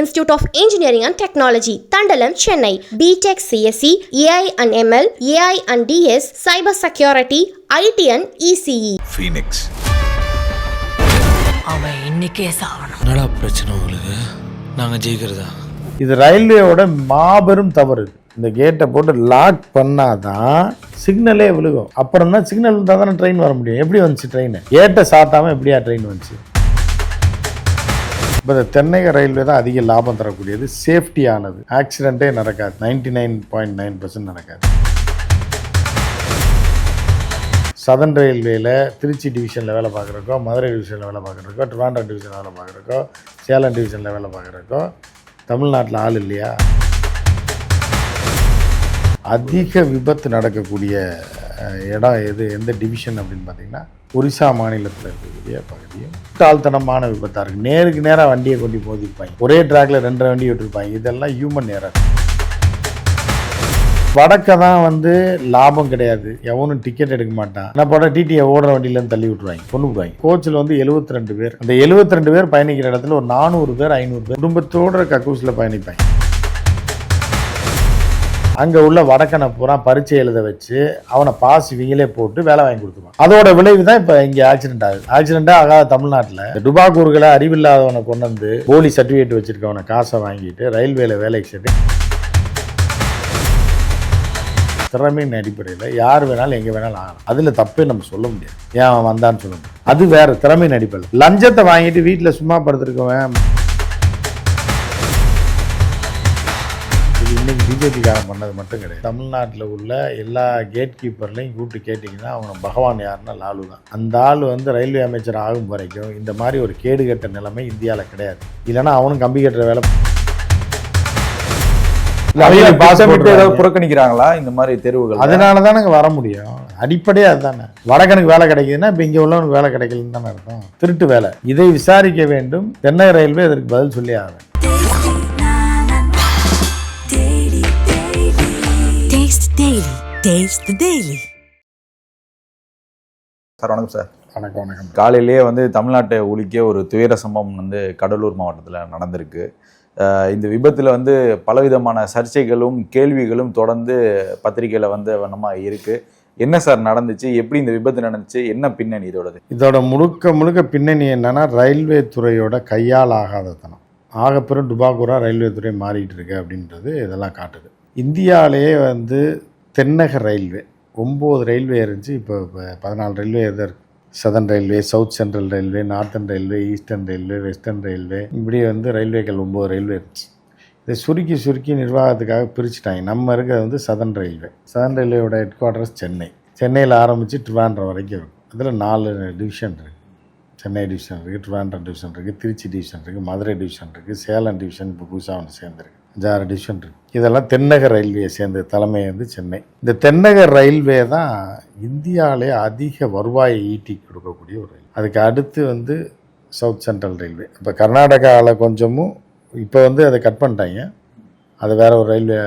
Institute of Engineering and Technology, Tandalam, Chennai. BTech CSE, AI and ML, AI and DS, Cyber Security, IT and E ECE. Phoenix அவன் இன்னைக்கே சாவணும். என்னடா பிரச்சனை உங்களுக்கு? நாங்கள் ஜெயிக்கிறதா? இது ரயில்வேயோட மாபெரும் தவறு. இந்த கேட்டை போட்டு லாக் பண்ணாதான் சிக்னலே விழுகும். அப்புறம் தான் சிக்னல் இருந்தால் தானே ட்ரெயின் வர முடியும். எப்படி வந்துச்சு ட்ரெயின் கேட்டை சாத்தாமல் எப்படியா ட்ரெயின் வந்துச்சு? இப்போ இந்த தென்னக ரயில்வே தான் அதிக லாபம் தரக்கூடியது. சேஃப்டியானது ஆக்சிடென்ட்டே நடக்காது. Ninety nine point nine percent நடக்காது. சதன் ரயில்வேல திருச்சி டிவிஷனில் வேலை பார்க்குறக்கோ மதுரை டிவிஷனில் வேலை பார்க்குறக்கோ ட்ரிவாண்டம் டிவிஷனில் வேலை பார்க்குறக்கோ சேலம் டிவிஷனில் வேலை பார்க்குறக்கோ தமிழ்நாட்டில் ஆள் இல்லையா? அதிக விபத்து நடக்கக்கூடிய இடம் எது எந்த டிவிஷன் அப்படின்னு பார்த்தீங்கன்னா ஒரிசா மாநிலத்தில் இருக்கக்கூடிய பகுதியும் முட்டாள்தனமான விபத்தாக இருக்குது நேருக்கு நேராக வண்டியை கொண்டு போதிருப்பாங்க ஒரே ட்ராக்ல ரெண்டரை வண்டி விட்டுருப்பாங்க. இதெல்லாம் ஹியூமன் நேரம் வடக்க தான் வந்து லாபம் கிடையாது. எவனும் டிக்கெட் எடுக்க மாட்டான். என்ன போட டிடிஏ ஓடுற வண்டியிலேருந்து தள்ளி விட்டுருவாங்க. கொண்டு விடுவாங்க கோச்சில் வந்து 72 ரெண்டு பேர். அந்த 72 ரெண்டு பேர் பயணிக்கிற இடத்துல ஒரு நானூறு பேர் ஐநூறு பேர் குடும்பத்தோட கக்கூஸில் பயணிப்பாங்க. அங்கே உள்ள வடக்கனை பூரா பரீட்சை எழுத வச்சு அவனை பாஸ் இவங்களே போட்டு வேலை வாங்கி கொடுத்துருவான். அதோட விளைவு தான் இப்போ இங்கே ஆக்சிடென்ட் ஆகுது. ஆக்சிடென்ட்டே ஆகாத தமிழ்நாட்டில் டுபாக்கூர்களை அறிவில்லாதவனை கொண்டு வந்து போலி சர்டிஃபிகேட் வச்சிருக்கவனை காசை வாங்கிட்டு ரயில்வேல வேலைக்கு சேர்த்து திறமையின் அடிப்படையில் யார் வேணாலும் எங்கே வேணாலும் ஆகலாம். அதில் தப்பே நம்ம சொல்ல முடியாது. ஏன் அவன் வந்தான்னு சொல்ல முடியும் அது வேற திறமையின் அடிப்படையில். லஞ்சத்தை வாங்கிட்டு வீட்டில் சும்மா படுத்துருக்கவன். இது இன்னைக்கு பிஜேபிக்காரன் பண்ணது மட்டும் கிடையாது. தமிழ்நாட்டில் உள்ள எல்லா கேட் கீப்பர்லையும் கூப்பிட்டு கேட்டிங்கன்னா அவங்க பகவான் யாருன்னா லாலு தான். அந்த ஆள் வந்து ரயில்வே அமைச்சர் ஆகும் வரைக்கும் இந்த மாதிரி ஒரு கேடுகட்ட நிலைமை இந்தியாவில் கிடையாது. இல்லைன்னா அவனும் கம்பி கட்டுற வேலை புறக்கணிக்கிறாங்களா? இந்த மாதிரி தேர்வுகள் அதனால தானங்க வர முடியும். அடிப்படையே அதுதானே. வடக்கனுக்கு வேலை கிடைக்குதுன்னா இப்போ இங்கே உள்ளவனுக்கு வேலை கிடைக்கலன்னு தானே அர்த்தம். திருட்டு வேலை. இதை விசாரிக்க வேண்டும். தென்னை ரயில்வே இதற்கு பதில் சொல்லி ஆகும் Taste the Daily. சார் வணக்கம் சார். வணக்கம் வணக்கம். காலையிலேயே வந்து தமிழ்நாட்டை உலுக்கிய ஒரு துயர சம்பவம் வந்து கடலூர் மாவட்டத்தில் நடந்திருக்கு. இந்த விபத்தில் வந்து பலவிதமான சர்ச்சைகளும் கேள்விகளும் தொடர்ந்து பத்திரிகையில் வந்து வண்ணமாக இருக்கு. என்ன சார் நடந்துச்சு? எப்படி இந்த விபத்து நடந்துச்சு? என்ன பின்னணி இதோடது? இதோட முழுக்க முழுக்க பின்னணி என்னன்னா ரயில்வே துறையோட கையால் ஆகாதத்தனம். ஆகப்பெரும் டுபாக்கூரா ரயில்வே துறை மாறிட்டு இருக்கு அப்படின்றது இதெல்லாம் காட்டுது. இந்தியாவிலேயே வந்து தென்னக ரயில்வே. ஒம்பது ரயில்வே இருந்துச்சு இப்போ இப்போ பதினாலு ரயில்வே தான் இருக்குது southern railway south central railway northern railway eastern railway western railway இப்படி வந்து ரயில்வேக்கள் ஒம்பது ரயில்வே இருந்துச்சு. இதை சுருக்கி சுருக்கி நிர்வாகத்துக்காக பிரிச்சுட்டாங்க. நம்ம இருக்கிறது வந்து சதன் ரயில்வே சதன் ரயில்வேயோட ஹெட் குவார்ட்டர்ஸ் சென்னை. சென்னையில் ஆரம்பித்து ட்ரிவாண்ட்ரம் வரைக்கும் இருக்கும் அதில் நாலு டிவிஷன் இருக்குது சென்னை டிவிஷன் இருக்குது ட்ரிவாண்ட்ரம் டிவிஷன் இருக்குது திருச்சி டிவிஷன் இருக்குது மதுரை டிவிஷன் இருக்குது சேலம் டிவிஷன் இப்போ புதுசாக ஒன்று சேர்ந்துருக்கு. அஞ்சாறு டிவிஷன் இருக்குது இதெல்லாம் தென்னக ரயில்வே சேர்ந்த தலைமை வந்து சென்னை. இந்த தென்னக ரயில்வே தான் இந்தியாவிலே அதிக வருவாயை ஈட்டி கொடுக்கக்கூடிய ஒரு ரயில். அதுக்கு அடுத்து வந்து சவுத் சென்ட்ரல் ரயில்வே. இப்போ கர்நாடகாவில் கொஞ்சமும் இப்போ வந்து அதை கட் பண்ணிட்டாங்க. அது வேற ஒரு ரயில்வே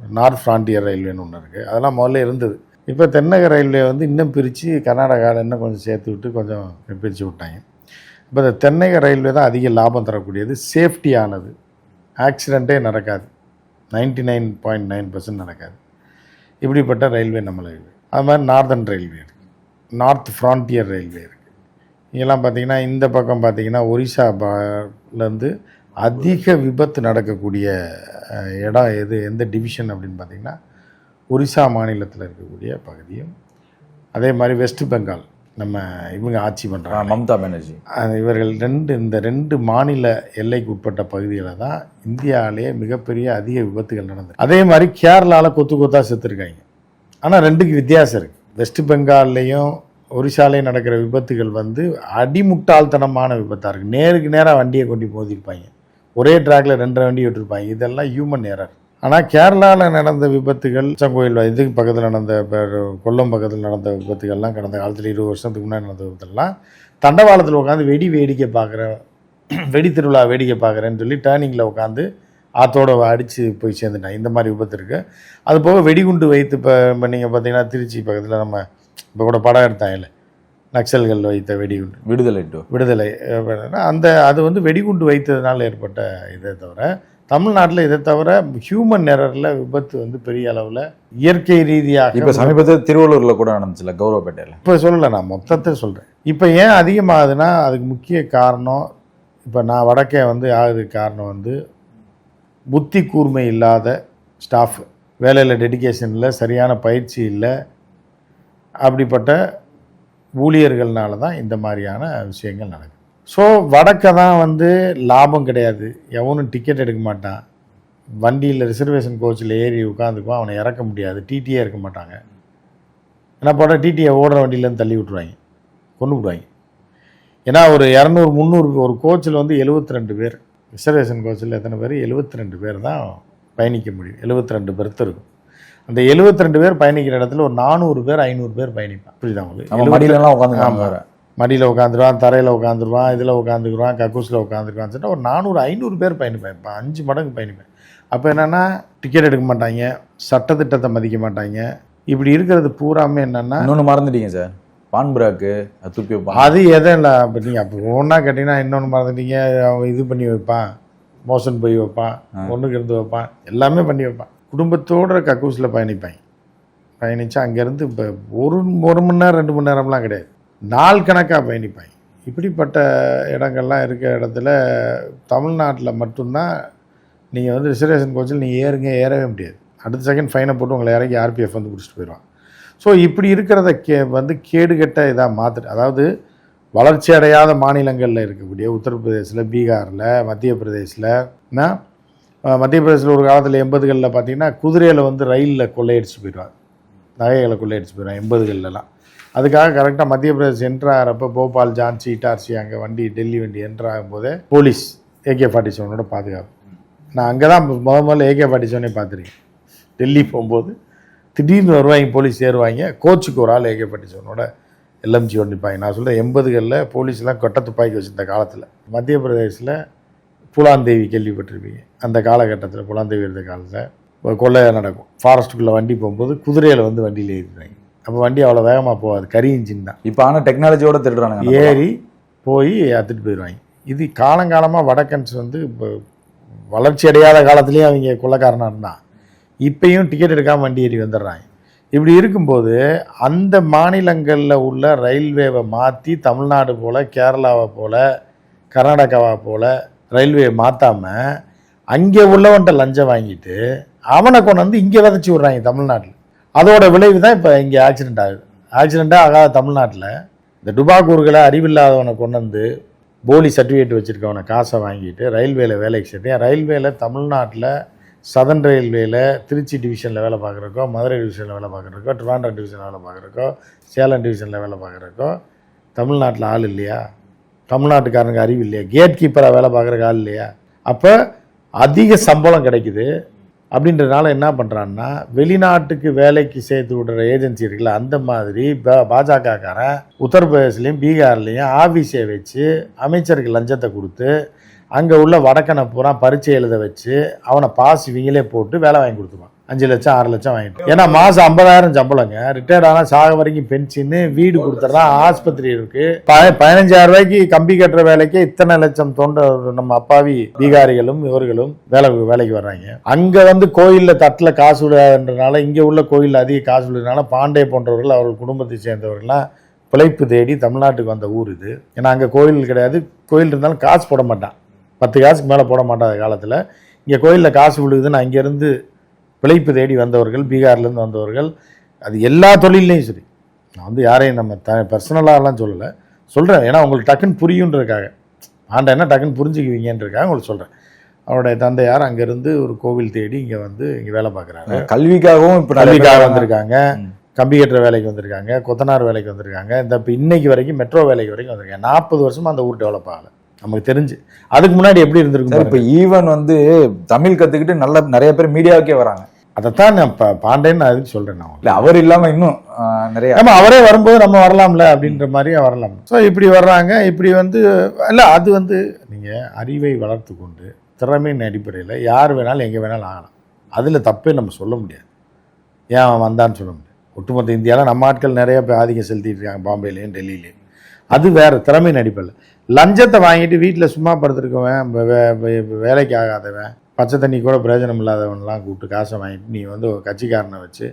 நார்த் ஃப்ராண்டியர் ரயில்வேன்னு ஒன்று இருக்குது அதெல்லாம் முதல்ல இருந்தது. இப்போ தென்னக ரயில்வே வந்து இன்னும் பிரித்து கர்நாடகாவில் இன்னும் கொஞ்சம் சேர்த்து விட்டு கொஞ்சம் பிரித்து விட்டாங்க. இப்போ இந்த தென்னக ரயில்வே தான் அதிக லாபம் தரக்கூடியது சேஃப்டியானது. ஆக்சிடெண்ட்டே நடக்காது. Ninety nine point nine percent நடக்காது. இப்படிப்பட்ட ரயில்வே நம்ம ரயில்வே அது மாதிரி நார்தன் ரயில்வே இருக்குது நார்த் ஃப்ரான்டியர் ரயில்வே இருக்குது இங்கெல்லாம் பார்த்தீங்கன்னா இந்த பக்கம் பார்த்தீங்கன்னா ஒரிசா பாலேருந்து அதிக விபத்து நடக்கக்கூடிய இடம் எது எந்த டிவிஷன் அப்படின்னு பார்த்தீங்கன்னா ஒரிசா மாநிலத்தில் இருக்கக்கூடிய பகுதியும் அதே மாதிரி வெஸ்ட் பெங்கால். நம்ம இவங்க ஆட்சி பண்ணுறாங்க மம்தா பானர்ஜி. இவர்கள் ரெண்டு இந்த ரெண்டு மாநில எல்லைக்கு உட்பட்ட பகுதிகளில் தான் இந்தியாவிலேயே மிகப்பெரிய அதிக விபத்துகள் நடந்தது அதே மாதிரி கேரளாவில் கொத்து கொத்தா செத்துருக்காங்க. ஆனால் ரெண்டுக்கு வித்தியாசம் இருக்குது வெஸ்ட் பெங்கால்லையும் ஒரிசாலையும் நடக்கிற விபத்துகள் வந்து அடிமுட்டாள்தனமான விபத்தாக இருக்குது நேருக்கு நேராக வண்டியை கொண்டு மோதிருப்பாங்க. ஒரே ட்ராக்ல ரெண்டரை வண்டி விட்டுருப்பாங்க. இதெல்லாம் ஹியூமன் எரர் ஆனால் கேரளாவில் நடந்த விபத்துகள் கோயில் இதுக்கு பக்கத்தில் நடந்த இப்ப கொல்லம் பக்கத்தில் நடந்த விபத்துகள்லாம் கடந்த காலத்தில் இருபது வருஷத்துக்கு முன்னாடி நடந்த விபத்துலாம் தண்டவாளத்தில் உட்காந்து வெடி வேடிக்கை பார்க்குறேன் வெடி திருவிழா வேடிக்கை பார்க்குறேன்னு சொல்லி டேர்னிங்கில் உட்காந்து ஆத்தோட அடித்து போய் சேர்ந்துட்டாங்க. இந்த மாதிரி விபத்து இருக்குது அது போக வெடிகுண்டு வைத்து இப்போ இப்போ நீங்கள் பார்த்தீங்கன்னா திருச்சி பக்கத்தில் நம்ம இப்போ கூட படம் எடுத்தாங்கல்ல நக்சல்கள் வைத்த வெடிகுண்டு. விடுதலை விடுதலை. அந்த அது வந்து வெடிகுண்டு வைத்ததுனால ஏற்பட்ட இதை தவிர தமிழ்நாட்டில் இதை தவிர ஹியூமன் எரரில் விபத்து வந்து பெரிய அளவில் இயற்கை ரீதியாக இப்ப சமீபத்தில் திருவள்ளூர்ல கூட நடந்துச்சுல கௌரவப்பேட்டையில. இப்போ சொல்லலை நான் மொத்தத்தை சொல்கிறேன் இப்போ ஏன் அதிகமாகுதுன்னா அதுக்கு முக்கிய காரணம் இப்போ நான் வடக்கே வந்து ஆகுதுக்கு காரணம் வந்து புத்தி கூர்மை இல்லாத ஸ்டாஃப் வேலையில் டெடிகேஷன் இல்லை சரியான பயிற்சி இல்லை. அப்படிப்பட்ட ஊழியர்கள்னால தான் இந்த மாதிரியான விஷயங்கள் நடக்குது. ஸோ வடக்க தான் வந்து லாபம் கிடையாது. எவனும் டிக்கெட் எடுக்க மாட்டான். வண்டியில் ரிசர்வேஷன் கோச்சில் ஏறி உட்காந்துக்குவான் அவனை இறக்க முடியாது. டிடியே இருக்க மாட்டாங்க. என்ன பண்ண டிடியை ஓடுற வண்டியிலேருந்து தள்ளி விட்ருவாங்க கொண்டு விடுவாங்க. ஏன்னா ஒரு இரநூறு முந்நூறு ஒரு கோச்சில் வந்து 72 ரெண்டு பேர் ரிசர்வேஷன் கோச்சில் எத்தனை பேர்? 72 ரெண்டு பேர் தான் பயணிக்க முடியும். 72 ரெண்டு பெர்த் இருக்கும். அந்த 72 ரெண்டு பேர் பயணிக்கிற இடத்துல ஒரு நானூறு பேர் ஐநூறு பேர் பயணிப்பான் புரியுதா உங்களுக்கு? மடியிலலாம் உட்காந்து. மடியில் உட்காந்துருவான் தரையில் உட்காந்துருவான் இதில் உட்காந்துக்குருவான் கக்கூஸில் உட்காந்துருவான் சொல்லிட்டு ஒரு நானூறு ஐநூறு பேர் பயணிப்பேன். இப்போ அஞ்சு மடங்கு பயணிப்பேன். அப்போ என்னென்னா டிக்கெட் எடுக்க மாட்டாங்க சட்டத்திட்டத்தை மதிக்க மாட்டாங்க. இப்படி இருக்கிறது பூராமே என்னென்னா இன்னொன்னு மறந்துட்டீங்க சார். பான்புராக்கு துப்பி வைப்பான் அது எதுவும் இல்லை. அப்போ நீங்கள் அப்போ ஒன்றா கேட்டிங்கன்னா இன்னொன்று மறந்துட்டீங்க. அவன் இது பண்ணி வைப்பான் மோஷன் போய் வைப்பான் ஒன்றுக்கு இருந்து வைப்பான் எல்லாமே பண்ணி வைப்பான். குடும்பத்தோட கக்கூஸில் பயணிப்பாங்க பயணித்து அங்கேருந்து இப்போ ஒரு ஒரு மணி நேரம் ரெண்டு மணி நேரம்லாம் கிடையாது. நாள் கணக்காக பயணிப்பாங்க இப்படிப்பட்ட இடங்கள்லாம் இருக்கிற இடத்துல தமிழ்நாட்டில் மட்டும்தான் நீங்கள் வந்து ரிசர்வேஷன் கோச்சில் நீங்கள் ஏறுங்க ஏறவே முடியாது. அடுத்த செகண்ட் ஃபைனை போட்டு உங்களை இறக்கி ஆர்பிஎஃப் வந்து பிடிச்சிட்டு போயிடுவான். ஸோ இப்படி இருக்கிறத கே வந்து கேடுகட்ட இதாக மாற்று அதாவது வளர்ச்சி அடையாத மாநிலங்களில் இருக்கக்கூடிய உத்தரப்பிரதேசில் பீகாரில் மத்திய பிரதேசில் மத்திய பிரதேசில் ஒரு காலத்தில் எண்பதுகளில் பார்த்தீங்கன்னா குதிரையில் வந்து ரயிலில் கொள்ளையடிச்சு போயிடுவாங்க நகைகளை கொள்ளையடிச்சு போயிடுவாங்க எண்பதுகள்லாம் அதுக்காக கரெக்டாக மத்திய பிரதேஷ் என்ட்ரு ஆகிறப்ப போபால் ஜான்சி இட்டார்சி அங்கே வண்டி டெல்லி வண்டி என்ட்ரு ஆகும்போதே போலீஸ் ஏகே ஃபார்ட்டி செவனோட பாதுகாப்பு. நான் அங்கே தான் முத முதல்ல ஏகே ஃபார்ட்டி செவனே பார்த்துருக்கேன். டெல்லி போகும்போது திடீர்னு வருவாங்க போலீஸ் ஏறுவாங்க கோச்சுக்கு ஒரு ஆள் ஏகே ஃபார்ட்டி செவனோட எல்எம்ஜி நிற்பாங்க நான் சொல்கிறேன் எண்பதுகளில் போலீஸ்லாம் கொட்டை துப்பாக்கி வச்சிருந்த காலத்தில். மத்திய பிரதேசில் புலாந்தேவி கேள்விப்பட்டிருப்பீங்க. அந்த காலகட்டத்தில் புலாந்தேவி இருந்த காலத்தில் ஒரு கொள்ளை நடக்கும் ஃபாரஸ்ட்டுக்குள்ளே வண்டி போகும்போது குதிரையில் வந்து வண்டியில் ஏறிடுறாங்க அப்போ வண்டி அவ்வளோ வேகமாக போகாது. கரி இன்ஜின் தான். இப்ப ஆனா டெக்னாலஜியோட திருடுறானுங்க ஏறி போய் அத்துட்டு போயிடுவாங்க. இது காலங்காலமாக வடக்கன்ஸ் வந்து இப்போ வளர்ச்சி அடையாத காலத்துலேயும் அவங்க கொள்ளக்காரனாக இருந்தான் இப்பயும் டிக்கெட் எடுக்காமல் வண்டி ஏறி வந்துடுறாங்க. இப்படி இருக்கும்போது அந்த மாநிலங்களில் உள்ள ரயில்வேவை மாற்றி தமிழ்நாடு போல் கேரளாவை போல் கர்நாடகாவை போல் ரயில்வே மாற்றாமல் அங்கே உள்ளவன்ட்ட லஞ்சம் வாங்கிட்டு அவனை கொண்டு வந்து இங்கே விதைச்சி விட்றாங்க தமிழ்நாட்டில். அதோட விளைவு தான் இப்போ இங்கே ஆக்சிடென்ட் ஆகுது. ஆக்சிடெண்ட்டாக ஆகாத தமிழ்நாட்டில் இந்த டுபாக்கூர்களை அறிவில்லாதவனை கொண்டு வந்து போலி சர்டிஃபிகேட் வச்சுருக்கவனை காசை வாங்கிட்டு ரயில்வேல வேலைக்கு சேர்த்தேன் ரயில்வேல தமிழ்நாட்டில் சதன் ரயில்வேல திருச்சி டிவிஷனில் வேலை பார்க்குறக்கோ மதுரை டிவிஷனில் வேலை பார்க்குறக்கோ ட்ரிவாண்ட்ரம் டிவிஷனில் வேலை பார்க்குறக்கோ சேலம் டிவிஷனில் வேலை பார்க்குறக்கோ தமிழ்நாட்டில் ஆள் இல்லையா? தமிழ்நாட்டுக்காரனுக்கு அறிவு இல்லையா? கேட் கீப்பராக வேலை பார்க்குறக்கு ஆள் இல்லையா? அப்போ அதிக சம்பளம் கிடைக்குது. அப்படின்றதுனால என்ன பண்ணுறான்னா வெளிநாட்டுக்கு வேலைக்கு சேர்த்து விடுற ஏஜென்சி இருக்குல்ல அந்த மாதிரி பா- பாஜகக்காரன் உத்தரப்பிரதேசிலையும் பீகார்லேயும் ஆஃபீஸை வச்சு அமைச்சருக்கு லஞ்சத்தை கொடுத்து அங்கே உள்ள வடக்கனை பூரா பரீட்சை எழுத வச்சு அவனை பாஸ் இவங்களே போட்டு வேலை வாங்கி கொடுத்துருவான். அஞ்சு லட்சம் ஆறு லட்சம் வாங்கிட்டு ஏன்னா மாதம் ஐம்பதாயிரம் சம்பளங்க. ரிட்டையர்ட் ஆனால் சாக வரைக்கும் பென்ஷன் வீடு கொடுத்துட்றான் ஆஸ்பத்திரி இருக்கு. ப பதினஞ்சாயிரம் ரூபாய்க்கு கம்பி கட்டுற வேலைக்கு இத்தனை லட்சம் தொண்ட நம்ம அப்பாவி பீகாரிகளும் இவர்களும் வேலை வேலைக்கு வர்றாங்க. அங்க வந்து கோயில்ல தட்டுல காசு விடாதுன்றனால இங்க உள்ள கோயில்ல அதிக காசு விடுறதுனால பாண்டே போன்றவர்கள் அவர்கள் குடும்பத்தை சேர்ந்தவர்கள்லாம் பிழைப்பு தேடி தமிழ்நாட்டுக்கு வந்த ஊர் இது. ஏன்னா அங்கே கோயில் கிடையாது. கோயில் இருந்தாலும் காசு போட மாட்டான். பத்து காசுக்கு மேலே போட மாட்டான் காலத்தில். இங்கே கோயிலில் காசு விழுகுதுன்னு அங்கேருந்து பிழைப்பு தேடி வந்தவர்கள் பீகார்லேருந்து வந்தவர்கள் அது எல்லா தொழில்லையும் சரி. நான் வந்து யாரையும் நம்ம த பர்சனலாலாம் சொல்லலை. சொல்கிறேன் ஏன்னா உங்களுக்கு டக்குன்னு புரியுன்றதுக்காக. ஆண்டா டக்குன்னு புரிஞ்சுக்குவீங்கன்றதுக்காக உங்களுக்கு சொல்கிறேன் அவருடைய தந்தையார் அங்கேருந்து ஒரு கோவில் தேடி இங்கே வந்து இங்கே வேலை பார்க்குறாங்க கல்விக்காகவும் இப்ப கல்விக்காக வந்திருக்காங்க. கம்பி கட்டுற வேலைக்கு வந்திருக்காங்க. கொத்தனார் வேலைக்கு வந்திருக்காங்க. இந்த இப்போ இன்னைக்கு வரைக்கும் மெட்ரோ வேலைக்கு வரைக்கும் வந்திருக்காங்க. நாற்பது வருஷமா அந்த ஊர் டெவலப் ஆகலை. நமக்கு தெரிஞ்சு. அதுக்கு முன்னாடி எப்படி இருந்திருக்கும் சார் இப்ப. ஈவன் வந்து தமிழ் கத்துக்கிட்டு நல்ல நிறைய பேர் மீடியாவுக்கே வராங்க. அதைத்தான் நான் பா- பாண்டேன்னு நான் அதுக்கு சொல்றேன் நான் இல்ல அவர் இல்லாம இன்னும் நிறைய ஆமா அவரே வரும்போது நம்ம வரலாம்ல அப்படின்ற மாதிரி வரலாம். ஸோ இப்படி வர்றாங்க இப்படி வந்து இல்லை அது வந்து நீங்கள் அறிவை வளர்த்து கொண்டு திறமையின் அடிப்படையில் யார் வேணாலும் எங்கே வேணாலும் ஆகலாம். அதில் தப்பே நம்ம சொல்ல முடியாது. ஏன் அவன் வந்தான்னு சொல்ல முடியாது? ஒட்டுமொத்த இந்தியாவில் நம்ம ஆட்கள் நிறைய பேர் ஆதிக்கம் செலுத்திட்டு இருக்காங்க பாம்பேலேயும் டெல்லியிலையும் அது வேற திறமையின் அடிப்படையில். லஞ்சத்தை வாங்கிட்டு வீட்டில் சும்மா படுத்துருக்கவன் வேலைக்கு ஆகாதவன் பச்சை தண்ணி கூட பிரயோஜனம் இல்லாதவன்லாம் கூப்பிட்டு காசை வாங்கிட்டு நீ வந்து ஒரு கட்சிக்காரனை வச்சு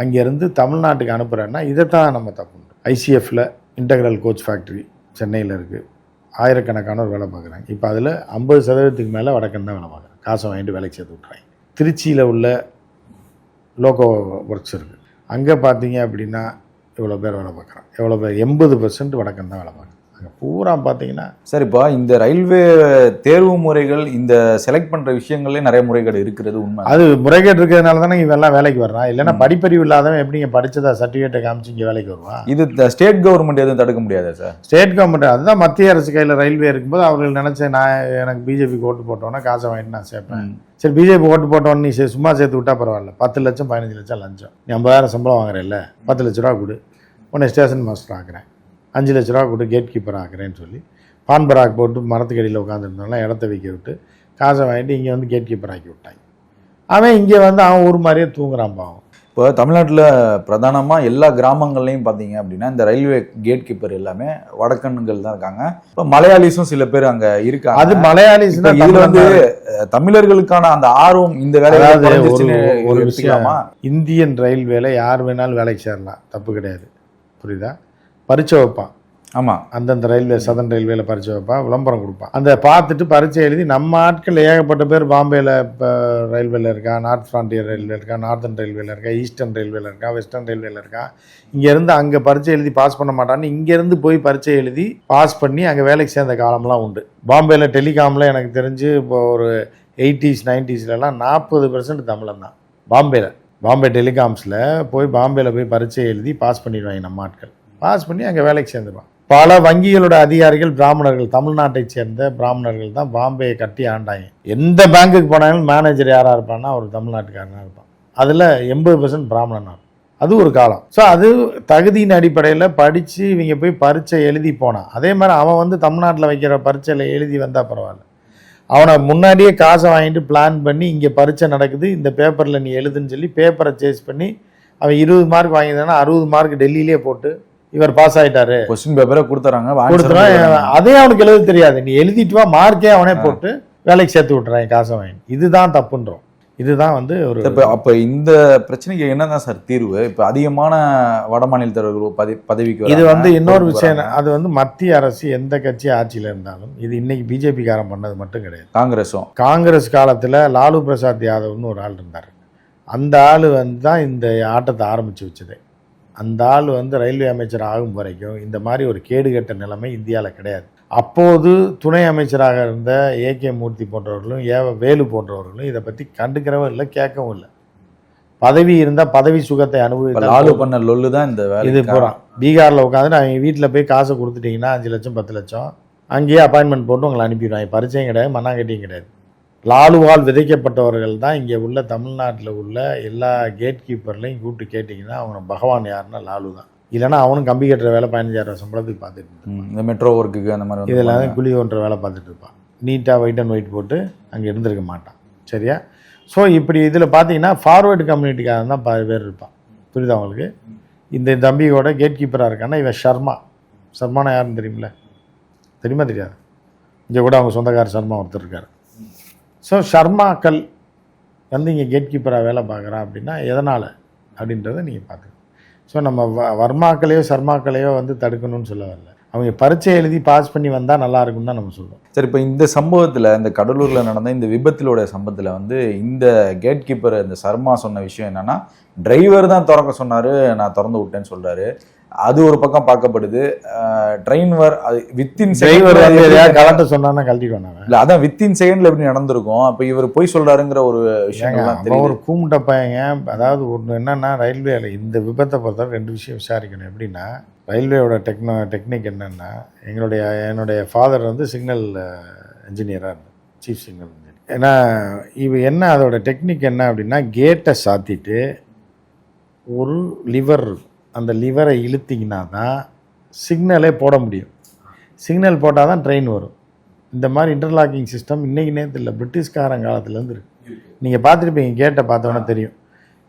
அங்கேருந்து தமிழ்நாட்டுக்கு அனுப்புகிறேன்னா இதை தான் நம்ம தப்பு ஐசிஎஃப்பில் இன்டகிரல் கோச் ஃபேக்ட்ரி சென்னையில் இருக்குது ஆயிரக்கணக்கானோர் வேலை பார்க்குறாங்க. இப்போ அதில் ஐம்பது சதவீதத்துக்கு மேலே வடக்கன் தான் வேலை பார்க்குறாங்க. காசை வாங்கிட்டு வேலைக்கு சேர்த்து விட்றாங்க திருச்சியில் உள்ள லோகோ ஒர்க்ஸ் இருக்குது அங்கே பார்த்தீங்க அப்படின்னா இவ்வளோ பேர் வேலை பார்க்குறாங்க? எவ்வளோ பேர்? எண்பது பர்சன்ட் வடக்கன் தான் வேலை பார்க்குறாங்க. பூரா பார்த்தீங்கன்னா சரிப்பா இந்த ரயில்வே தேர்வு முறைகள் இந்த செலக்ட் பண்ற விஷயங்களே நிறைய முறைகேடு இருக்கிறது உண்மை. அது முறைகேடு இருக்கிறதுனால தானே இவெல்லாம் வேலைக்கு வர்றான் இல்லைன்னா படிப்பறிவு இல்லாதவன் எப்படிங்க படிச்சதா சர்டிஃபிகேட்டை காமிச்சு இங்கே வேலைக்கு வருவான்? இது ஸ்டேட் கவர்மெண்ட் எதுவும் தடுக்க முடியாதா சார் ஸ்டேட் கவர்மெண்ட் அதுதான் மத்திய அரசு கையில் ரயில்வே இருக்கும்போது அவர்கள் நினச்சேன் நான் எனக்கு பிஜேபிக்கு ஓட்டு போட்டோன்னா காசை வாங்கிட்டு நான் சேர்ப்பேன். சரி பிஜேபி ஓட்டு போட்டோன்னு நீ சும்மா சேர்த்து விட்டா பரவாயில்ல. பத்து லட்சம் பதினஞ்சு லட்சம் லஞ்சம். நீ ஐம்பதாயிரம் சம்பளம் வாங்குறேல்ல பத்து லட்ச ரூபா கொடு. உன்னை ஸ்டேஷன் மாஸ்டர் ஆக்குறேன். அஞ்சு லட்ச ரூபா கொடு கேட் கீப்பர் ஆக்குறேன்னு சொல்லி பான் பராக் போட்டு மரத்துக்கு அடியில் உட்காந்துருந்தோம்னா இடத்த வைக்க விட்டு காசை வாங்கிட்டு இங்கே வந்து கேட் கீப்பர் ஆக்கி விட்டாங்க. அவன் இங்கே வந்து அவன் ஊர் மாதிரியே தூங்குறான் பாவம். இப்போ தமிழ்நாட்டில் பிரதானமாக எல்லா கிராமங்கள்லையும் பார்த்தீங்க அப்படின்னா இந்த ரயில்வே கேட் கீப்பர் எல்லாமே வடக்கன்கள் தான் இருக்காங்க. இப்போ மலையாளிஸும் சில பேர் அங்கே இருக்காங்க. அது மலையாளிஸ் இதுல வந்து தமிழர்களுக்கான அந்த ஆர்வம் இந்த அதாவது ஒரு விஷயம்? இந்தியன் ரயில்வேல யார் வேணாலும் வேலைக்கு சேரலாம். தப்பு கிடையாது. புரியுதா? பரீட்சை வைப்பான். ஆமா. அந்தந்த ரயில்வே சதன் ரயில்வேல பரீட்சை வைப்பான் விளம்பரம் கொடுப்பான். அந்த பார்த்துட்டு பரீட்சை எழுதி நம்ம ஆட்கள் ஏகப்பட்ட பேர் பாம்பேல இப்போ ரயில்வேல இருக்கா நார்த் ஃப்ரான்டியர் ரயில்வே இருக்கா நார்த்தன் ரயில்வேல இருக்கா ஈஸ்டர்ன் ரயில்வேல இருக்கா வெஸ்டர்ன் ரயில்வேல இருக்கா இங்கேருந்து அங்கே பரீட்சை எழுதி பாஸ் பண்ண மாட்டான்னு இங்கேருந்து போய் பரீட்சை எழுதி பாஸ் பண்ணி அங்கே வேலைக்கு சேர்ந்த காலம்லாம் உண்டு. பாம்பேல டெலிகாமில் எனக்கு தெரிஞ்சு இப்போ ஒரு எயிட்டிஸ் நைன்டிஸ்லலாம் நாற்பது பெர்சன்ட் தமிழன் தான். பாம்பேல பாம்பே டெலிகாம்ஸில் போய் பாம்பேல போய் பரீட்சை எழுதி பாஸ் பண்ணிடுவாங்க நம்ம ஆட்கள். பாஸ் பண்ணி அங்கே வேலைக்கு சேர்ந்துருவான். பல வங்கிகளோட அதிகாரிகள் பிராமணர்கள் தமிழ்நாட்டை சேர்ந்த பிராமணர்கள் தான் பாம்பேயை கட்டி ஆண்டாங்க. எந்த பேங்க்குக்கு போனாலும் மேனேஜர் யாராக இருப்பான்னா ஒரு தமிழ்நாட்டுக்காரனாக இருப்பான். அதில் எண்பது பர்சன்ட் பிராமணனா அது ஒரு காலம். ஸோ அது தகுதியின் அடிப்படையில் படித்து இவங்க போய் பரீட்சை எழுதி போனான். அதே மாதிரி அவன் வந்து தமிழ்நாட்டில் வைக்கிற பரீட்சையில் எழுதி வந்தால் பரவாயில்ல. அவனை முன்னாடியே காசை வாங்கிட்டு பிளான் பண்ணி இங்கே பரீட்சை நடக்குது இந்த பேப்பரில் நீ எழுதுன்னு சொல்லி பேப்பரை சேஸ் பண்ணி அவன் இருபது மார்க் வாங்கியிருந்தானா அறுபது மார்க் டெல்லியிலே போட்டு இவர் பாஸ் ஆயிட்டாரு. கொஸ்டின் பேப்பரை கொடுத்துறாங்க. அதே அவனுக்கு எழுத தெரியாது. நீ எழுதிட்டு வா மார்க்கே அவனே போட்டு வேலைக்கு சேர்த்து விட்டுறான் காசை வாங்கி. இதுதான் தப்புன்றோம். இதுதான் வந்து ஒரு இப்ப அப்ப இந்த பிரச்சனைக்கு என்னதான் சார் தீர்வு? இப்ப அதிகமான வட மாநிலத்தவர்கள் பதவி பதவிக்கு இது வந்து இன்னொரு விஷயம். அது வந்து மத்திய அரசு எந்த கட்சி ஆட்சியில் இருந்தாலும் இது இன்னைக்கு பிஜேபி காரன் பண்ணது மட்டும் கிடையாது. காங்கிரஸும் காங்கிரஸ் காலத்தில் லாலு பிரசாத் யாதவ்னு ஒரு ஆள் இருந்தார். அந்த ஆள் வந்து தான் இந்த ஆட்டத்தை ஆரம்பித்து வச்சது. அந்த ஆள் வந்து ரயில்வே அமைச்சர் ஆகும் வரைக்கும் இந்த மாதிரி ஒரு கேடுகெட்ட நிலைமை இந்தியாவில் கிடையாது. அப்போது துணை அமைச்சராக இருந்த ஏகே மூர்த்தி போன்றவர்களும் ஏவ வேலு போன்றவர்களும் இதை பற்றி கண்டுக்கிறவும் இல்லை கேட்கவும் இல்லை. பதவி இருந்தால் பதவி சுகத்தை இப்ப அனுபவித்தால் லாலு போதும். பண்ண லொல்லு தான் இந்த இது போகிறான் பீகாரில் உட்காந்துட்டு அவங்க வீட்டில் போய் காசை கொடுத்துட்டீங்கன்னா அஞ்சு லட்சம் பத்து லட்சம் அங்கேயே அப்பாயின்மெண்ட் போட்டு உங்களை அனுப்பிடுவாங்க பரிச்சயம் கிடையாது மண்ணாங்கட்டியும் கிடையாது. லாலுவால் விதைக்கப்பட்டவர்கள் தான் இங்கே உள்ள தமிழ்நாட்டில் உள்ள எல்லா கேட் கீப்பர்லையும் கூப்பிட்டு கேட்டிங்கன்னா அவங்க பகவான் யாருன்னா லாலு தான். இல்லைன்னா அவனும் கம்பி கட்டுற வேலை பதினஞ்சாயிரம் சம்பளத்துக்கு பார்த்துட்டு இருப்பான். இந்த மெட்ரோ ஒர்க்குக்கு அந்த மாதிரி இதெல்லாம். குழி ஒன்ற வேலை பார்த்துட்டு இருப்பான். நீட்டாக ஒயிட் அண்ட் ஒயிட் போட்டு அங்கே இருந்திருக்க மாட்டான். சரியா? ஸோ இப்படி இதில் பார்த்தீங்கன்னா ஃபார்வேர்டு கம்யூனிட்டிக்காரன் தான் பாதி பேர் இருப்பான். புரியுதா உங்களுக்கு? இந்த தம்பியோட கேட் கீப்பராக இருக்கான்னா இவன் ஷர்மா. ஷர்மானா யாருன்னு தெரியுமில்ல? தெரியுமா தெரியாது? இங்கே கூட அவங்க சொந்தக்கார சர்மா ஒருத்தர் இருக்கார். ஸோ ஷர்மாக்கள் வந்து இங்கே கேட் கீப்பராக வேலை பார்க்குறான் அப்படின்னா எதனால் அப்படின்றத நீங்கள் பார்த்துக்கணும். ஸோ நம்ம வ வர்மாக்களையோ சர்மாக்களையோ வந்து தடுக்கணும்னு சொல்ல வரல. அவங்க பரீட்சை எழுதி பாஸ் பண்ணி வந்தால் நல்லா இருக்கும்னு தான் நம்ம சொல்லுவோம் சரி இப்போ இந்த சம்பவத்தில் இந்த கடலூரில் நடந்த இந்த விபத்திலோட சம்பவத்தில் வந்து இந்த கேட் கீப்பர் இந்த சர்மா சொன்ன விஷயம் என்னென்னா டிரைவர் தான் திறக்க சொன்னார் நான் திறந்து விட்டேன்னு சொல்கிறாரு அது ஒரு பக்கம் பார்க்கப்படுது. டிரைவர் அது வித்தின் டிரைவர் கலட்ட சொன்னான்னா கழட்டிடுவான் அவன் இல்ல அதான் வித்தின் செகண்ட்ல எப்படி நடந்திருக்கும். அப்ப இவர் போய் சொல்றாருங்கிற ஒரு தெரியுது. ஒரு கூமுட்ட பையங்க. அதாவது ஒன்று என்னன்னா ரயில்வேல இந்த விபத்தை பொறுத்தவரை ரெண்டு விஷயம் விசாரிக்கணும். எப்படின்னா ரயில்வேயோட டெக்னோ டெக்னிக் என்னன்னா எங்களுடைய என்னுடைய ஃபாதர் வந்து சிக்னல் இன்ஜினியராக இருந்தார். சீஃப் சிக்னல் இன்ஜினியர் ஏன்னா இவ என்ன அதோட டெக்னிக் என்ன அப்படின்னா கேட்டை சாத்திட்டு ஒரு லிவர் அந்த லிவரை இழுத்தீங்கன்னா தான் சிக்னலே போட முடியும். சிக்னல் போட்டால் தான் ட்ரெயின் வரும். இந்த மாதிரி இன்டர்லாக்கிங் சிஸ்டம் இன்னைக்கு நேரத்தில் பிரிட்டிஷ்காரன் காலத்துலேருந்து இருக்கு. நீங்கள் பார்த்துருப்பீங்க கேட்டை பார்த்தோன்னே தெரியும்.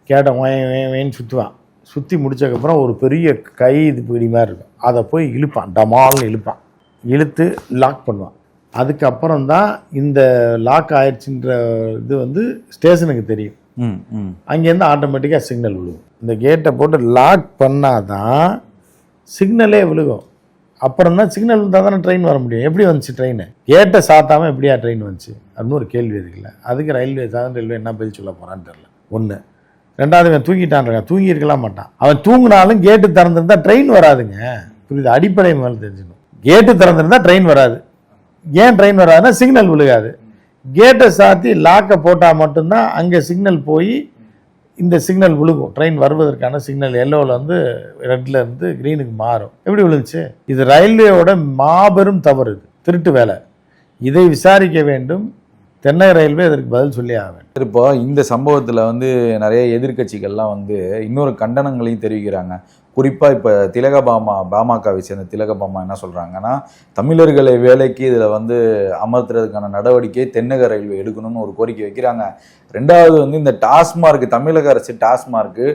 கேட்டை வேன்னு சுற்றுவான் சுற்றி முடிச்சதுக்கப்புறம் ஒரு பெரிய கை இது பிடி மாதிரி இருக்கும். அதை போய் இழுப்பான் டமால்னு இழுப்பான். இழுத்து லாக் பண்ணுவான். அதுக்கப்புறம் தான் இந்த லாக் ஆயிடுச்சுன்ற இது வந்து ஸ்டேஷனுக்கு தெரியும். அங்கேருந்து ஆட்டோமேட்டிக்காக சிக்னல் விழுகும் இந்த கேட்டை போட்டு லாக் பண்ணாதான் சிக்னலே விழுகும். அப்புறம் தான் சிக்னல் இருந்தால் தானே ட்ரெயின் வர முடியும். எப்படி வந்துச்சு ட்ரெயின் கேட்டை சாத்தாமல் எப்படியா ட்ரெயின் வந்துச்சு? அப்படின்னு ஒரு கேள்வி இருக்குல்ல. அதுக்கு ரயில்வே சாதன் ரயில்வே என்ன பதில் சொல்ல போகிறான்னு தெரில ஒன்று ரெண்டாவது இவன் தூங்கிட்டான் தூங்கி இருக்கலாம் மாட்டான். அவன் தூங்கினாலும் கேட்டு திறந்துருந்தா ட்ரெயின் வராதுங்க. புரியுது? அடிப்படை மேலே தெரிஞ்சுக்கணும். கேட்டு திறந்துருந்தா ட்ரெயின் வராது. ஏன் ட்ரெயின் வராதுன்னா சிக்னல் விழுகாது. கேட்டை சாத்தி லாக்கை போட்டால் மட்டும்தான் அங்கே சிக்னல் போய் இந்த சிக்னல் விழுகும். ட்ரெயின் வருவதற்கான சிக்னல் எல்லோவில் வந்து ரெட்டில் இருந்து க்ரீனுக்கு மாறும். எப்படி விழுந்துச்சு? இது ரயில்வேயோட மாபெரும் தவறு இது. திருட்டு வேலை. இதை விசாரிக்க வேண்டும். தென்னை ரயில்வே இதற்கு பதில் சொல்லி ஆக இப்போ இந்த சம்பவத்தில் வந்து நிறைய எதிர்க்கட்சிகள்லாம் வந்து இன்னொரு கண்டனங்களையும் தெரிவிக்கிறாங்க. குறிப்பாக இப்போ திலக பாமா பாமகவை சேர்ந்த திலக பாமா என்ன சொல்கிறாங்கன்னா தமிழர்களை வேலைக்கு இதில் வந்து அமர்த்துறதுக்கான நடவடிக்கையை தென்னக ரயில்வே எடுக்கணும்னு ஒரு கோரிக்கை வைக்கிறாங்க. ரெண்டாவது வந்து இந்த டாஸ்மார்க் தமிழக அரசு டாஸ்மார்க்கு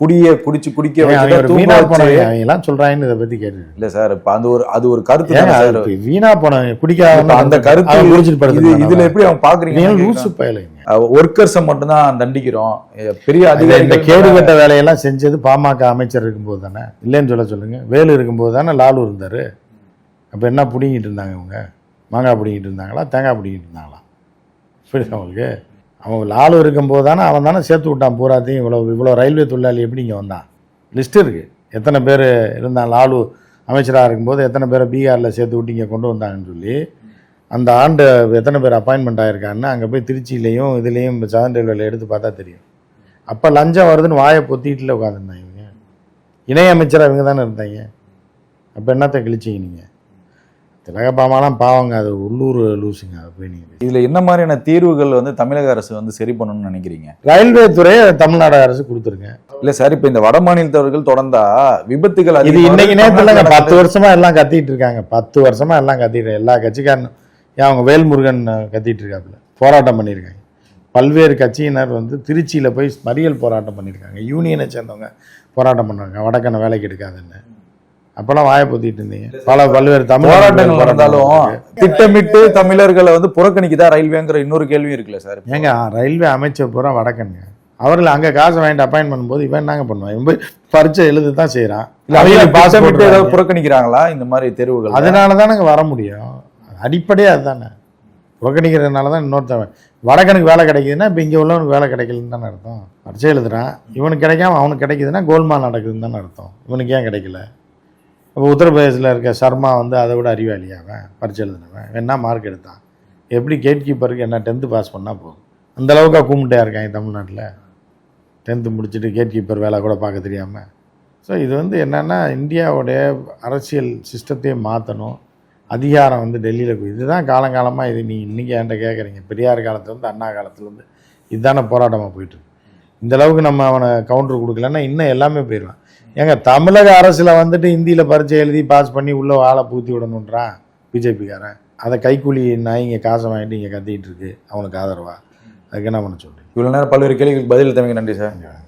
குடிய குடிச்சு குடிக்க வீணா போனவங்க எல்லாம் சொல்றாங்கன்னு இதை பத்தி கேட்டு இல்ல சார் இப்ப அது ஒரு அது ஒரு கருத்து வீணா போனவங்க இப்ப குடிக்காம அந்த கருத்து குடிச்சிட்டு இதுல. எப்படி அவங்க நீங்க லூசு பாக்குறீங்க பயலுங்க. ஒர்க்கர்ஸை மட்டும் தான் தண்டிக்கிறோம். பெரிய இந்த- இந்த கேடு கட்ட வேலையெல்லாம் செஞ்சது பாமக அமைச்சர் இருக்கும்போது தானே? இல்லைன்னு சொல்ல சொல்லுங்க. வேலு இருக்கும்போது தானே லாலு இருந்தாரு. அப்ப என்ன பிடிங்கிட்டு இருந்தாங்க இவங்க? மாங்காய் பிடிங்கிட்டு இருந்தாங்களா? தேங்காய் பிடிங்கிட்டு இருந்தாங்களா? புரியுது அவங்களுக்கு அவன் லாலு இருக்கும்போது தானே அவன் தானே சேர்த்து விட்டான் பூராத்தையும். இவ்வளோ இவ்வளோ ரயில்வே தொழிலாளி எப்படி இங்கே வந்தான்? லிஸ்ட் இருக்குது எத்தனை பேர் இருந்தான் லாலு அமைச்சராக இருக்கும்போது எத்தனை பேரை பீகாரில் சேர்த்து விட்டு இங்கே கொண்டு வந்தாங்கன்னு சொல்லி அந்த ஆண்டு எத்தனை பேர் அப்பாயின்மெண்ட் ஆகிருக்கான்னு அங்கே போய் திருச்சியிலையும் இதுலேயும் சதன் ரயில்வேல எடுத்து பார்த்தா தெரியும். அப்போ லஞ்சம் வருதுன்னு வாயை பொத்திட்டுல உட்காந்துருந்தாங்க இவங்க. இணையமைச்சராக இவங்க தானே இருந்தாங்க. அப்போ என்னத்தை கிழிச்சிங்க நீங்கள் திலகபாமாலாம் பாவங்க அது உள்ளூர் லூசுங்க அது போய் நீங்கள் இதுல என்ன மாதிரியான தீர்வுகள் வந்து தமிழக அரசு வந்து சரி பண்ணணும்னு நினைக்கிறீங்க? ரயில்வே துறையை தமிழ்நாடு அரசு கொடுத்துருங்க. இல்ல சார் இப்ப இந்த வட மாநிலத்தவர்கள் தொடர்ந்தா விபத்துகள் இது இன்னைக்கு நேரத்தில் பத்து. வருஷமா எல்லாம் கத்திட்டு இருக்காங்க. பத்து வருஷமா எல்லாம் கத்திட்டு எல்லா கட்சிக்காரனும் ஏன் அவங்க வேல்முருகன் கத்திட்டு இருக்காப்புல? போராட்டம் பண்ணியிருக்காங்க. பல்வேறு கட்சியினர் வந்து திருச்சியில் போய் மறியல் போராட்டம் பண்ணியிருக்காங்க. யூனியனை சேர்ந்தவங்க போராட்டம் பண்ணாங்க வடக்கனை வேலைக்கு எடுக்காதுன்னு. அப்போல்லாம் வாயை பொத்திட்டு இருந்தீங்க. பல பல்வேறு தமிழ் போராட்டங்கள் நடந்தாலும் திட்டமிட்டு தமிழர்களை வந்து புறக்கணிக்குதா ரயில்வேங்கிற இன்னொரு கேள்வி இருக்குல்ல சார் ஏங்க ரயில்வே அமைச்சர் பூரா வடக்கனுங்க. அவர்கள் அங்கே காசு வாங்கிட்டு அப்பாயின் பண்ணும்போது இவன் என்னங்க பண்ணுவான்? இவன் போய் பரீட்சை எழுத தான் செய்கிறான் இல்ல அவங்க திட்டமிட்டு ஏதாவது புறக்கணிக்கிறாங்களா இந்த மாதிரி தேர்வுகள் அதனால தானங்க வர முடியும். அடிப்படையே அதுதானே. புறக்கணிக்கிறதுனால தான் இன்னொருத்தவன் வடக்கனுக்கு வேலை கிடைக்குதுன்னா இப்போ இங்கே உள்ளவனுக்கு வேலை கிடைக்கலன்னு தானே அர்த்தம். பரிச்சை எழுதுறான். இவனுக்கு கிடைக்காம அவனுக்கு கிடைக்குதுன்னா கோல்மால் நடக்குதுன்னு தானே அர்த்தம். இவனுக்கு ஏன் கிடைக்கல? இப்போ உத்தரப்பிரதேசில் இருக்க சர்மா வந்து அதை விட அறிவாளி அவன் பரிச்சை எழுதினவன் என்ன மார்க் எடுத்தான். எப்படி கேட் கீப்பருக்கு என்ன டென்த்து பாஸ் பண்ணால் போதும்? அந்த அளவுக்கு இருக்காங்க தமிழ்நாட்டில். டென்த்து முடிச்சுட்டு கேட் கீப்பர் வேலை கூட பார்க்க தெரியாமல் ஸோ இது வந்து என்னென்னா இந்தியாவுடைய அரசியல் சிஸ்டத்தையே மாற்றணும் அதிகாரம் வந்து டெல்லியில் இதுதான் காலங்காலமாக இது. நீ இன்றைக்கி என்கிட்ட கேட்குறீங்க பெரியார் காலத்துலேருந்து அண்ணா காலத்துலேருந்து இதுதானே போராட்டமாக போயிட்டுருக்கு இந்தளவுக்கு இந்த அளவுக்கு நம்ம அவனை கவுண்டர் கொடுக்கலன்னா இன்னும் எல்லாமே போயிடுவான் ஏங்க தமிழக அரசில் வந்துட்டு ஹிந்தியில் பரீட்சை எழுதி பாஸ் பண்ணி உள்ளே ஆளை பூத்தி விடணுன்றான் பிஜேபிக்காரன். அதை கைக்கூலி நாய்ங்க காசை வாங்கிட்டு இங்கே கத்திட்டு இருக்கு. அவனுக்கு ஆதரவா? அதுக்கு என்ன பண்ண சொல்றீங்க? இவ்வளவு நேரம் பல்வேறு கேள்விகளுக்கு பதில் தவிங்க நன்றி சார்.